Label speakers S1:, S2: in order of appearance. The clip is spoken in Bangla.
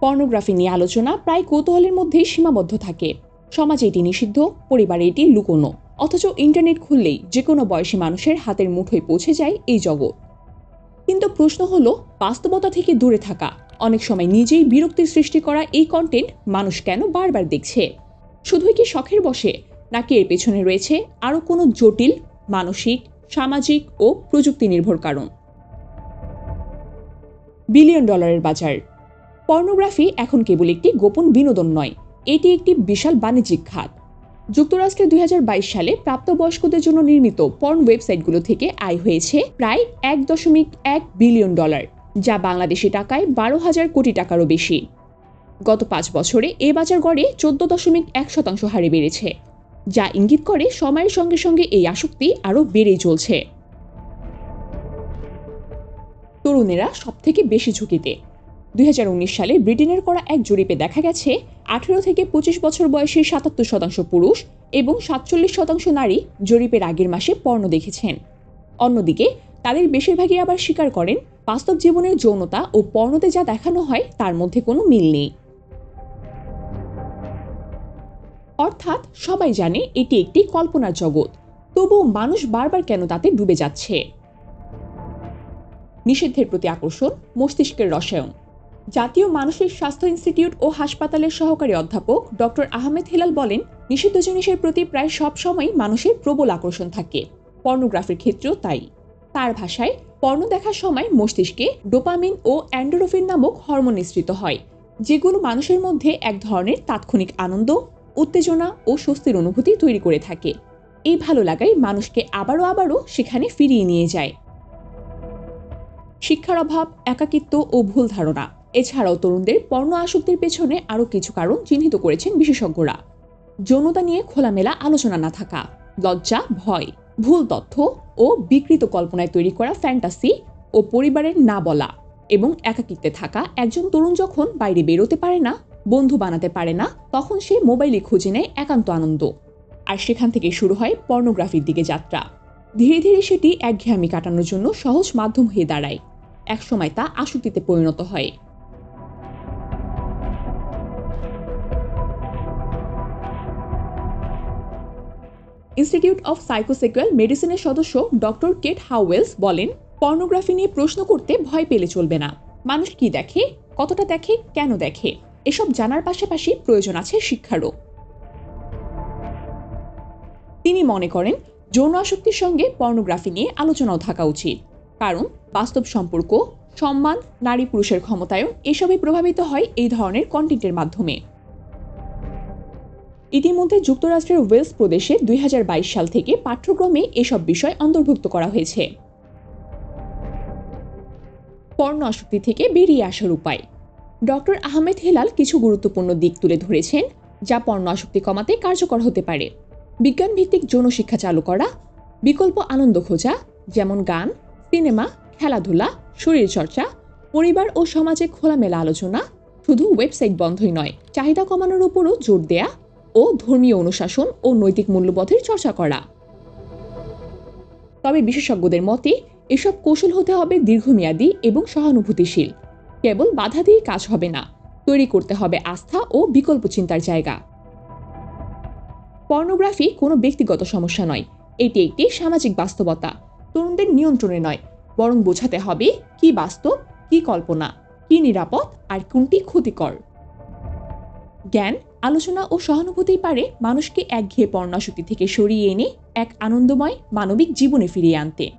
S1: পর্নোগ্রাফি নিয়ে আলোচনা প্রায় কৌতূহলের মধ্যেই সীমাবদ্ধ থাকে। সমাজে এটি নিষিদ্ধ, পরিবারে এটি লুকোনো। অথচ ইন্টারনেট খুললেই যে কোনো বয়সী মানুষের হাতের মুঠোয় পৌঁছে যায় এই জগৎ। কিন্তু প্রশ্ন হলো, বাস্তবতা থেকে দূরে থাকা, অনেক সময় নিজেই বিরক্তির সৃষ্টি করা এই কন্টেন্ট মানুষ কেন বারবার দেখছে? শুধুই কি শখের বসে, নাকি এর পেছনে রয়েছে আরও কোনো জটিল, মানসিক, সামাজিক ও প্রযুক্তি নির্ভর কারণ? বিলিয়ন ডলারের বাজার। পর্নোগ্রাফি এখন কেবল একটি গোপন বিনোদন নয়, এটি একটি বিশাল বাণিজ্যিক খাত। যুক্তরাষ্ট্রে দুই হাজার বাইশ সালে প্রাপ্তবয়স্কদের জন্য নির্মিত পর্ন ওয়েবসাইটগুলো থেকে আয় হয়েছে প্রায় এক দশমিক এক বিলিয়ন ডলার, যা বাংলাদেশি টাকায় বারো হাজার কোটি টাকারও বেশি। গত পাঁচ বছরে এ বাজার গড়ে চোদ্দ দশমিক এক শতাংশ হারে বেড়েছে, যা ইঙ্গিত করে সময়ের সঙ্গে সঙ্গে এই আসক্তি আরও বেড়েই চলছে। তরুণেরা সবথেকে বেশি ঝুঁকিতে দুই হাজার উনিশ সালে ব্রিটেনের করা এক জরিপে দেখা গেছে, আঠেরো থেকে পঁচিশ বছর বয়সী সাতাত্তর শতাংশ পুরুষ এবং সাতচল্লিশ শতাংশ নারী জরিপের আগের মাসে পর্ণ দেখেছেন। অন্যদিকে, তাদের বেশিরভাগই আবার স্বীকার করেন, বাস্তব জীবনের যৌনতা ও পর্ণতে যা দেখানো হয় তার মধ্যে কোনো মিল নেই। অর্থাৎ সবাই জানে এটি একটি কল্পনার জগৎ, তবুও মানুষ বারবার কেন তাতে ডুবে যাচ্ছে? নিষিদ্ধের প্রতি আকর্ষণ, মস্তিষ্কের রসায়ন। জাতীয় মানসিক স্বাস্থ্য ইনস্টিটিউট ও হাসপাতালের সহকারী অধ্যাপক ডক্টর আহমেদ হেলাল বলেন, নিষিদ্ধ জিনিসের প্রতি প্রায় সব সময় মানুষের প্রবল আকর্ষণ থাকে। পর্নোগ্রাফির ক্ষেত্রেও তাই। তার ভাষায় পর্ণ দেখার সময় মস্তিষ্কে ডোপামিন ও অ্যান্ডোরোফিন নামক হরমোন নিঃসৃত হয়, যেগুলো মানুষের মধ্যে এক ধরনের তাৎক্ষণিক আনন্দ, উত্তেজনা ও স্বস্তির অনুভূতি তৈরি করে থাকে। এই ভালো লাগাই মানুষকে আবারও আবারও সেখানে ফিরিয়ে নিয়ে যায়। শিক্ষার অভাব, একাকিত্ব ও ভুল ধারণা। এছাড়াও তরুণদের পর্ণ আসক্তির পেছনে আরও কিছু কারণ চিহ্নিত করেছেন বিশেষজ্ঞরা। যৌনতা নিয়ে খোলামেলা আলোচনা না থাকা, লজ্জা, ভয়, ভুল তথ্য ও বিকৃত কল্পনায় তৈরি করা ফ্যান্টাসি ও পরিবারের না বলা এবং একাকিত্বে থাকা একজন তরুণ যখন বাইরে বেরোতে পারে না, বন্ধু বানাতে পারে না, তখন সে মোবাইলে খুঁজে নেয় একান্ত আনন্দ। আর সেখান থেকে শুরু হয় পর্নোগ্রাফির দিকে যাত্রা। ধীরে ধীরে সেটি একঘেয়ামি কাটানোর জন্য সহজ মাধ্যম হয়ে দাঁড়ায়। একসময় তা আসক্তিতে পরিণত হয়। ইনস্টিটিউট অফ সাইকোসেকুয়াল মেডিসিনের সদস্য ডক্টর কেট হাওয়েলস বলেন, পর্নোগ্রাফি নিয়ে প্রশ্ন করতে ভয় পেলে চলবে না। মানুষ কি দেখে, কতটা দেখে, কেন দেখে? এসব জানার পাশাপাশি প্রয়োজন আছে শিক্ষারও। তিনি মনে করেন, যৌন আসক্তির সঙ্গে পর্নোগ্রাফি নিয়ে আলোচনাও থাকা উচিত। কারণ, বাস্তব সম্পর্ক, সম্মান নারী পুরুষের ক্ষমতায়ন, এসবই প্রভাবিত হয় এই ধরনের কন্টেন্টের মাধ্যমে। ইতিমধ্যে যুক্তরাষ্ট্রের ওয়েলস প্রদেশে দুই হাজার বাইশ সাল থেকে পাঠ্যক্রমে এসব বিষয় অন্তর্ভুক্ত করা হয়েছে। পর্ণ আসক্তি থেকে বেরিয়ে আসার উপায়। ডক্টর আহমেদ হেলাল কিছু গুরুত্বপূর্ণ দিক তুলে ধরেছেন, যা পর্ণ আসক্তি কমাতে কার্যকর হতে পারে। বিজ্ঞান ভিত্তিক যৌন শিক্ষা চালু করা, বিকল্প আনন্দ খোঁজা, যেমন গান, সিনেমা, খেলাধুলা, শরীরচর্চা, পরিবার ও সমাজে খোলামেলা আলোচনা, শুধু ওয়েবসাইট বন্ধই নয়, চাহিদা কমানোর উপরও জোর দেয়া ও ধর্মীয় অনুশাসন ও নৈতিক মূল্যবোধের চর্চা করা। তবে বিশেষজ্ঞদের মতে, এসব কৌশল হতে হবে দীর্ঘমেয়াদী এবং সহানুভূতিশীল। কেবল বাধা দিয়ে কাজ হবে না, তৈরি করতে হবে আস্থা ও বিকল্প চিন্তার জায়গা। পর্নোগ্রাফি কোনো ব্যক্তিগত সমস্যা নয়, এটি একটি সামাজিক বাস্তবতা, তরুণদের নিয়ন্ত্রণে নয়, বরং বোঝাতে হবে কি বাস্তব, কি কল্পনা, কি নিরাপদ, আর কোনটি ক্ষতিকর। জ্ঞান আলোচনা ও সহানুভূতি পারে মানুষকে একঘেয়ে পর্ণাসক্তি থেকে সরিয়ে এনে এক আনন্দময় মানবিক জীবনে ফিরিয়ে আনতে।